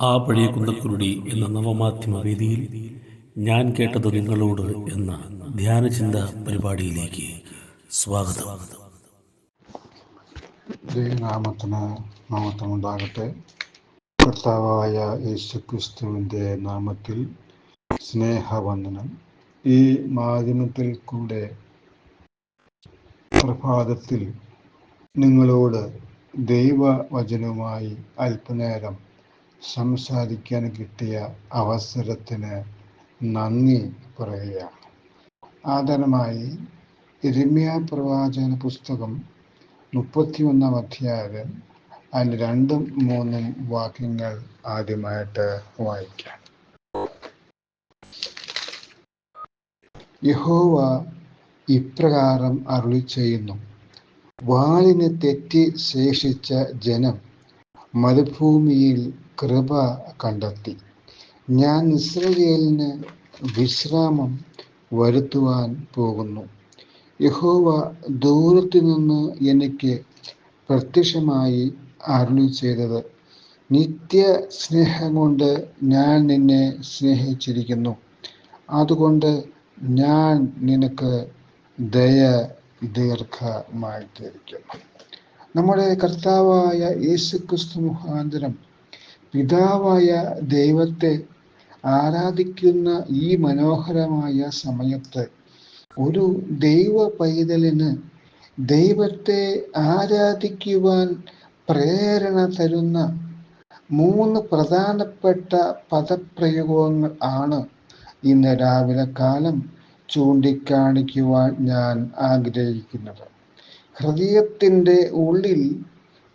ആ പഴയ കുന്തക്കുരുടി എന്ന നവമാധ്യമ വേദിയിൽ ഞാൻ കേട്ടത് നിങ്ങളോട് എന്ന ധ്യാനചിന്ത പരിപാടിയിലേക്ക് സ്വാഗതം. ദൈവനാമത്തിന് കർത്താവായ യേശുക്രിസ്തുവിന്റെ നാമത്തിൽ സ്നേഹവന്ദനം. ഈ മാധ്യമത്തിൽ കൂടെ പ്രഭാതത്തിൽ നിങ്ങളോട് ദൈവവചനവുമായി അല്പനേരം സംസാരിക്കാൻ കിട്ടിയ അവസരത്തിന് നന്ദി പറയുകയാണ് ആദരമായി ഇരമ്യ പ്രവാചന പുസ്തകം മുപ്പത്തിയൊന്നാം അധ്യായം അതിന് രണ്ടും മൂന്നും വാക്യങ്ങൾ ആദ്യമായിട്ട് വായിക്കാം. യഹോവ ഇപ്രകാരം അരുളി ചെയ്യുന്നു വാളിന് തെറ്റി ശേഷിച്ച ജനം മരുഭൂമിയിൽ കൃപ കണ്ടെത്തി. ഞാൻ ഇസ്രയേലിന് വിശ്രാമം വരുത്തുവാൻ പോകുന്നു. യഹോവ ദൂരത്തു നിന്ന് എനിക്ക് പ്രത്യക്ഷമായി അരുളി ചെയ്തത് നിത്യ സ്നേഹം കൊണ്ട് ഞാൻ നിന്നെ സ്നേഹിച്ചിരിക്കുന്നു. അതുകൊണ്ട് ഞാൻ നിനക്ക് ദയ ദീർഘമായി തീർക്കുന്നു നമ്മുടെ കർത്താവായ യേശുക്രിസ്തു മുഖാന്തരം പിതാവായ ദൈവത്തെ ആരാധിക്കുന്ന ഈ മനോഹരമായ സമയത്ത് ഒരു ദൈവ പൈതലിന് ദൈവത്തെ ആരാധിക്കുവാൻ പ്രേരണ തരുന്ന മൂന്ന് പ്രധാനപ്പെട്ട പദപ്രയോഗങ്ങൾ ആണ് ഇന്ന് രാവിലെ കാലം ചൂണ്ടിക്കാണിക്കുവാൻ ഞാൻ ആഗ്രഹിക്കുന്നത്. ഹൃദയത്തിന്റെ ഉള്ളിൽ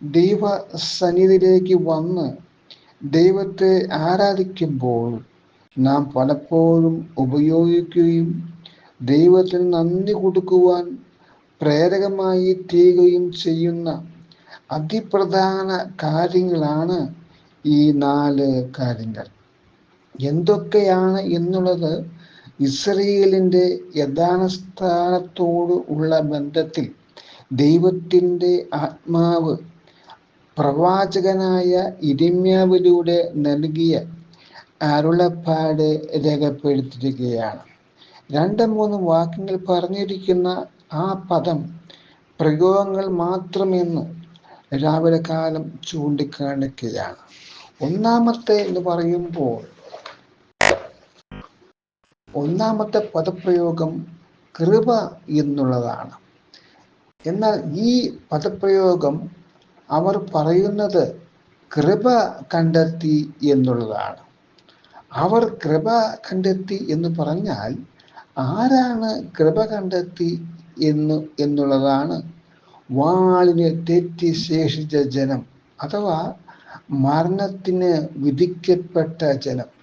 ദൈവ സന്നിധിയിലേക്ക് വന്ന് ദൈവത്തെ ആരാധിക്കുമ്പോൾ നാം പലപ്പോഴും ഉപയോഗിക്കുകയും ദൈവത്തിന് നന്ദി കൊടുക്കുവാൻ പ്രേരകമായി തീരുകയും ചെയ്യുന്ന അതിപ്രധാന കാര്യങ്ങളാണ് ഈ നാല് കാര്യങ്ങൾ. എന്തൊക്കെയാണ് എന്നുള്ളത് ഇസ്രയേലിന്റെ യഥാസ്ഥാനത്തോട് ഉള്ള ബന്ധത്തിൽ ദൈവത്തിന്റെ ആത്മാവ് പ്രവാചകനായ ഇരിമ്യാവിലൂടെ നൽകിയ അരുളപ്പാട് രേഖപ്പെടുത്തിയിരിക്കുകയാണ്. രണ്ട് മൂന്ന് വാക്യങ്ങൾ പറഞ്ഞിരിക്കുന്ന ആ പദം പ്രയോഗങ്ങൾ മാത്രമെന്ന് രാവിലെ കാലം ചൂണ്ടിക്കാണിക്കുകയാണ്. ഒന്നാമത്തെ എന്ന് പറയുമ്പോൾ ഒന്നാമത്തെ പദപ്രയോഗം കൃപ എന്നുള്ളതാണ്. എന്നാൽ ഈ പദപ്രയോഗം അവർ പറയുന്നത് കൃപ കണ്ടെത്തി എന്നുള്ളതാണ്. അവർ കൃപ കണ്ടെത്തി എന്ന് പറഞ്ഞാൽ ആരാണ് കൃപ കണ്ടെത്തി എന്ന് എന്നുള്ളതാണ്. വാളിനെ തെറ്റി ശേഷിച്ച ജനം അഥവാ മരണത്തിന് വിധിക്കപ്പെട്ട ജനം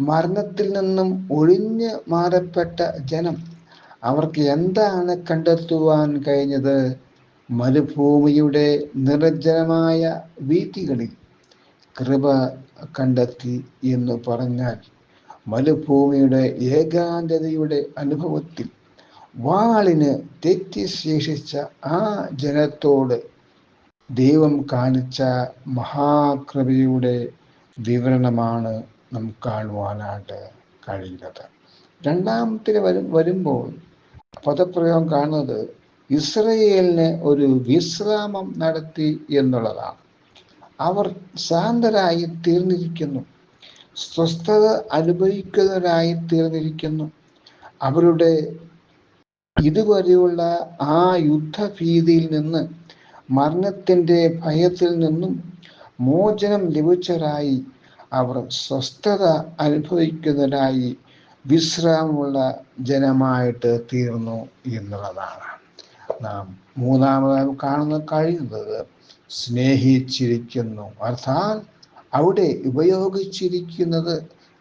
മരണത്തിൽ നിന്നും ഒഴിഞ്ഞ് മാറപ്പെട്ട ജനം അവർക്ക് എന്താണ് കണ്ടെത്തുവാൻ കഴിഞ്ഞത്? മരുഭൂമിയുടെ നിർജനമായ വീതികളിൽ കൃപ കണ്ടെത്തി എന്ന് പറഞ്ഞാൽ മരുഭൂമിയുടെ ഏകാന്തതയുടെ അനുഭവത്തിൽ വാളിന് തെറ്റി ശേഷിച്ച ആ ജനത്തോട് ദൈവം കാണിച്ച മഹാകൃപയുടെ വിവരണമാണ് നമുക്ക് കാണുവാനായിട്ട് കഴിയുന്നത്. രണ്ടാമത്തിന് വരും വരുമ്പോൾ പദപ്രയോഗം കാണുന്നത് ഇസ്രയേലിന് ഒരു വിശ്രാമം നടത്തി എന്നുള്ളതാണ്. അവർ ശാന്തരായി തീർന്നിരിക്കുന്നു. സ്വസ്ഥത അനുഭവിക്കുന്നവരായി തീർന്നിരിക്കുന്നു. അവരുടെ ഇതുവരെയുള്ള ആ യുദ്ധഭീതിയിൽ നിന്ന് മരണത്തിന്റെ ഭയത്തിൽ നിന്നും മോചനം ലഭിച്ചവരായി അവർ സ്വസ്ഥത അനുഭവിക്കുന്നതിനായി വിശ്രാമമുള്ള ജനമായിട്ട് തീർന്നു എന്നുള്ളതാണ്. നാം മൂന്നാമതായി കാണുന്ന കഴിയുന്നത് സ്നേഹിച്ചിരിക്കുന്നു. അർത്ഥാൽ അവിടെ ഉപയോഗിച്ചിരിക്കുന്നത്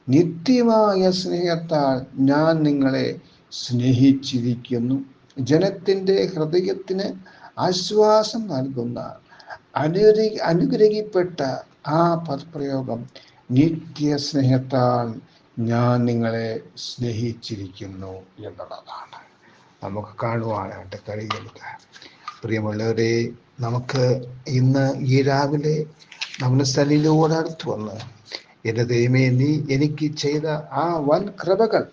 നിത്യമായ സ്നേഹത്താൽ ഞാൻ നിങ്ങളെ സ്നേഹിച്ചിരിക്കുന്നു. ജനത്തിന്റെ ഹൃദയത്തിന് ആശ്വാസം നൽകുന്ന അനുഗ്രഹി അനുഗ്രഹിക്കപ്പെട്ട ആ പദപ്രയോഗം നിത്യ സ്നേഹത്താൽ ഞാൻ നിങ്ങളെ സ്നേഹിച്ചിരിക്കുന്നു എന്നുള്ളതാണ്. നമുക്ക് കാണുവാനായിട്ട് കഴിയുന്നത്. പ്രിയമുള്ളവരെ നമുക്ക് ഇന്ന് ഈ രാവിലെ നമ്മുടെ സ്ഥലയിലെ അടുത്ത് വന്ന് എന്റെ ദൈവമേ നീ എനിക്ക് ചെയ്ത ആ വൻ കൃപകൾ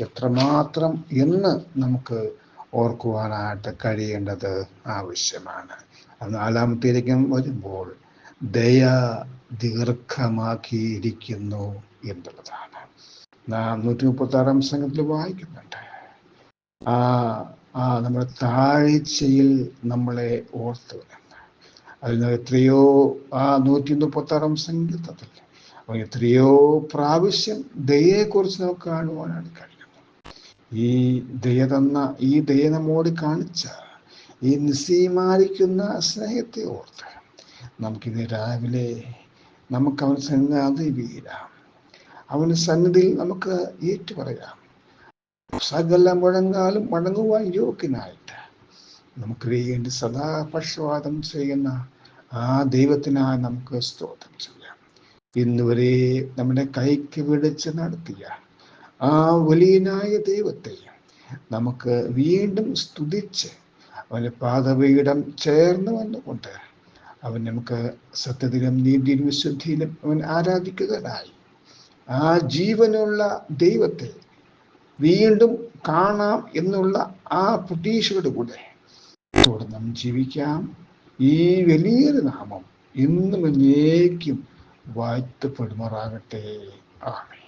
എത്രമാത്രം ഇന്ന് നമുക്ക് ഓർക്കുവാനായിട്ട് കഴിയേണ്ടത് ആവശ്യമാണ്. നാലാമത്തേക്കും വരുമ്പോൾ ദയ ദീർഘമാക്കിയിരിക്കുന്നു എന്നുള്ളതാണ്. നാം നൂറ്റി മുപ്പത്തി ആറാം സംഘത്തിൽ വായിക്കുന്നുണ്ട്. ആ ആ നമ്മുടെ താഴ്ചയിൽ നമ്മളെ ഓർത്തു അതിന് എത്രയോ ആ നൂറ്റി മുപ്പത്തി ആറാം സംഗീതത്തിൽ അവൻ എത്രയോ പ്രാവശ്യം ദയയെക്കുറിച്ച് നമുക്ക് കാണുവാനാണ് കഴിയുന്നത് ഈ ദയ തന്ന ഈ ദയ നമ്മോട് കാണിച്ച ഈ നിസ്സീമാരിക്കുന്ന സ്നേഹത്തെ ഓർത്ത് നമുക്കിന്ന് രാവിലെ നമുക്ക് അവൻ സന്നിധി വീരാം അവന് സന്നിധിയിൽ നമുക്ക് ഏറ്റുപറയാം. സകല മുഴങ്ങാലും മടങ്ങുവാൻ യോഗ്യനായിട്ട് നമുക്ക് വേണ്ടി സദാ പക്ഷവാദം ചെയ്യുന്ന ആ ദൈവത്തിനായി നമുക്ക് സ്തോത്രം ചെയ്യാം. ഇന്നുവരെ നമ്മുടെ കൈക്ക് പിടിച്ച് നടത്തിയ ആ വലിയനായ ദൈവത്തെ നമുക്ക് വീണ്ടും സ്തുതിച്ച് അവന് പാദപീഠം ചേർന്ന് വന്നുകൊണ്ട് അവൻ നമുക്ക് സത്യത്തിലും നീതിയിലും വിശുദ്ധിയിലും അവൻ ആരാധിക്കുകയായി ആ ജീവനുള്ള ദൈവത്തെ വീണ്ടും കാണാം എന്നുള്ള ആ പ്രതീക്ഷയുടെ കൂടെ നാം ജീവിക്കാം. ഈ വലിയൊരു നാമം ഇന്നും എന്നേക്കും വാഴ്ത്തപ്പെടുമാറാകട്ടെ. ആമേ